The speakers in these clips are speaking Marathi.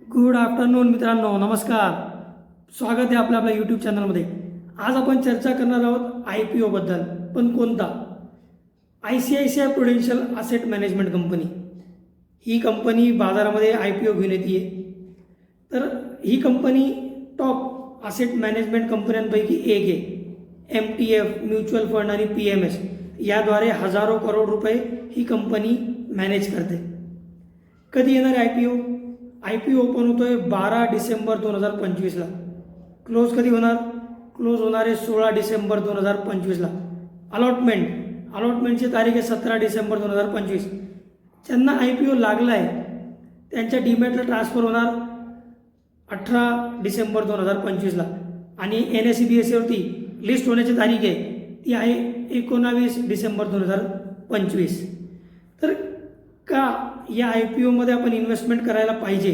गुड आफ्टरनून मित्रांनो. नमस्कार. स्वागत आहे आपल्या आपल्या यूट्यूब चॅनलमध्ये आज आपण चर्चा करणार आहोत आय पी ओबद्दल पण कोणता? I C I C I Prudential asset management company he company बाजारामध्ये आय पी ओ घेऊन येते. तर ही कंपनी टॉप असेट मॅनेजमेंट कंपन्यांपैकी एक आहे. M T F mutual fund आणि पी एम एस याद्वारे हजारो करोड रुपये ही कंपनी मॅनेज करते. कधी येणार I P O I P open होतो आहे बारा डिसेंबर दोन हजार पंचवीसला. क्लोज कधी होणार? क्लोज होणार आहे सोळा डिसेंबर दोन हजार पंचवीसला. अलॉटमेंट अलॉटमेंटची तारीख आहे सतरा डिसेंबर दोन हजार पंचवीस. ज्यांना आय पी ओ लागला आहे त्यांच्या डीमॅटला ट्रान्सफर होणार अठरा डिसेंबर दोन हजार पंचवीसला. आणि N S C B S सीवरती list होण्याची तारीख आहे ती आहे एकोणावीस डिसेंबर दोन हजार पंचवीस. तर का या आय पी ओमध्ये आपण इन्व्हेस्टमेंट करायला पाहिजे?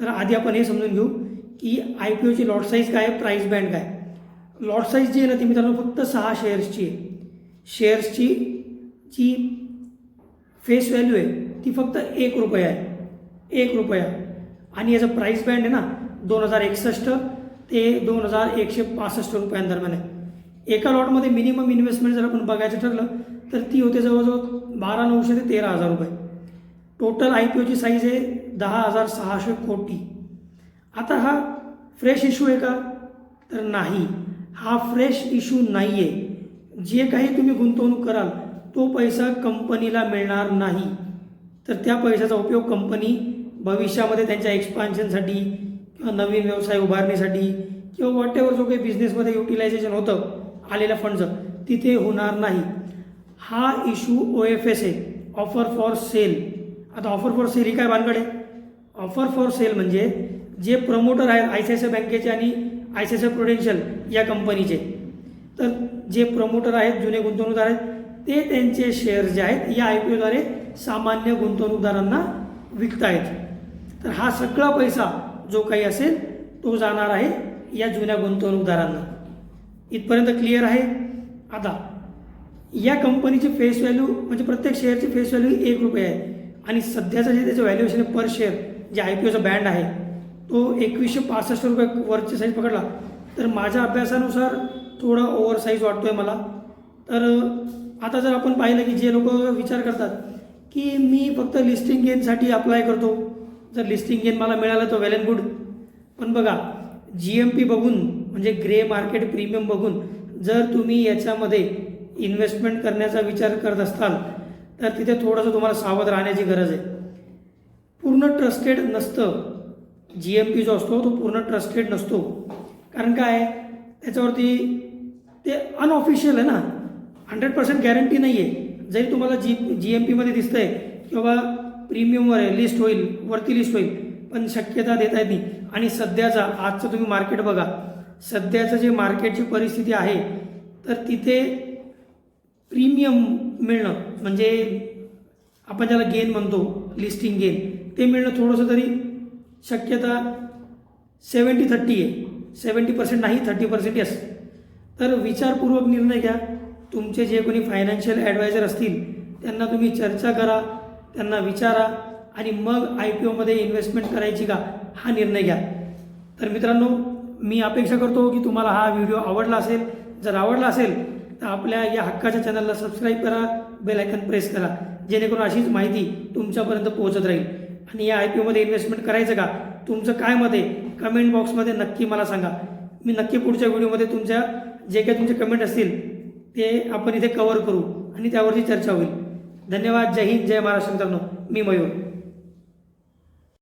तर आधी आपण हे समजून घेऊ की आय पी ओची लॉट साईज काय आहे? प्राईस बँड काय लॉट साईज जी आहे ना ती मित्रांनो फक्त सहा शेअर्सची आहे. शेअर्सची जी फेस व्हॅल्यू आहे ती फक्त एक रुपया आहे. एक रुपया. आणि याचं प्राईस बँड आहे ना दोन हजार एकसष्ट ते दोन हजार एकशे पासष्ट रुपयांदरम्यान आहे. एका लॉटमध्ये मिनिमम इन्व्हेस्टमेंट जर आपण बघायचं ठरलं तर ती होते जवळजवळ बारा नऊशे ते तेरा हजार रुपये. टोटल आय पी ओची साईज आहे दहा हजार सहाशे कोटी. आता हा फ्रेश इश्यू आहे का? तर नाही. हा फ्रेश इश्यू नाही आहे जे काही तुम्ही गुंतवणूक कराल तो पैसा कंपनीला मिळणार नाही. तर त्या पैशाचा उपयोग कंपनी भविष्यामध्ये त्यांच्या एक्सपान्शनसाठी किंवा नवीन व्यवसाय उभारणीसाठी किंवा वॉटेवर जो काही बिझनेसमध्ये युटिलायझेशन होतं आलेल्या फंडचं तिथे होणार नाही. हा इश्यू ओ एफ एस आहे ऑफर फॉर सेल आता ऑफर फॉर सेल ही काय भानगड आहे? ऑफर फॉर सेल म्हणजे जे प्रमोटर आहेत I C I C I बँकेचे आणि I C I C I Prudential या कंपनीचे तर जे प्रमोटर आहेत जुने गुंतवणूकदार आहेत ते त्यांचे शेअर्स जे आहेत या आय पी ओद्वारे सामान्य गुंतवणूकदारांना विकतायत. तर हा सगळा पैसा जो काही असेल तो जाणार आहे या जुन्या गुंतवणूकदारांना. इथपर्यंत क्लिअर आहे? आता या कंपनीची फेस व्हॅल्यू म्हणजे प्रत्येक शेअरची फेस व्हॅल्यू एक रुपये आहे. आणि सध्याचं जे त्याचं व्हॅल्युएशन आहे पर शेअर जे आय पी ओचा बँड आहे तो एकवीसशे पासष्ट रुपये वरची साईज पकडला. तर माझ्या अभ्यासानुसार थोडा ओव्हर साईज आहे मला. तर आता जर आपण पाहिलं की जे लोक विचार करतात की मी फक्त लिस्टिंग गेनसाठी अप्लाय करतो. जर लिस्टिंग गेन मला मिळालं तर वेल अँड गुड पण बघा जी एम पी बघून म्हणजे ग्रे मार्केट प्रीमियम बघून जर तुम्ही याच्यामध्ये इन्व्हेस्टमेंट करण्याचा विचार करत असाल तर तिथे थोडंसं तुम्हाला सावध राहण्याची गरज आहे. पूर्ण ट्रस्टेड नसतं. जी एम पी जो असतो तो पूर्ण ट्रस्टेड नसतो. कारण काय त्याच्यावरती ते अनऑफिशियल आहे ना. हंड्रेड पर्सेंट गॅरंटी नाही आहे जरी तुम्हाला जी जी एम पीमध्ये दिसतंय की बाबा प्रीमियमवर आहे लिस्ट होईल वरती लिस्ट होईल पण शक्यता देता येत नाही. आणि सध्याचा आजचं तुम्ही मार्केट बघा. सध्याचं जे मार्केटची परिस्थिती आहे तर तिथे प्रीमियम मिळणं म्हणजे आपण ज्याला गेन म्हणतो लिस्टिंग गेन ते मिळणं थोडंसं तरी शक्यता सेवन्टी थर्टी आहे. सेवन्टी पर्सेंट नाही थर्टी पर्सेंट येस तर विचारपूर्वक निर्णय घ्या. तुमचे जे कोणी फायनान्शियल ॲडवायझर असतील त्यांना तुम्ही चर्चा करा त्यांना विचारा. आणि मग आय पी ओमध्ये इन्व्हेस्टमेंट करायची का हा निर्णय घ्या. तर मित्रांनो मी अपेक्षा करतो की तुम्हाला हा व्हिडिओ आवडला असेल. जर आवडला असेल तर आपल्या या हक्काच्या चॅनलला सबस्क्राईब करा बेल आयकन प्रेस करा जेणेकरून अशीच माहिती तुमच्यापर्यंत पोहोचत राहील. आणि या आय पी ओमध्ये इन्व्हेस्टमेंट करायचं का तुमचं काय मत आहे कमेंट बॉक्समध्ये नक्की मला सांगा. मी नक्की पुढच्या व्हिडिओमध्ये तुमच्या जे काही तुमचे कमेंट असतील ते आपण इथे कवर करू आणि त्यावरची चर्चा होईल. धन्यवाद. जय हिंद. जय महाराष्ट्र मित्रांनो. मी मयूर.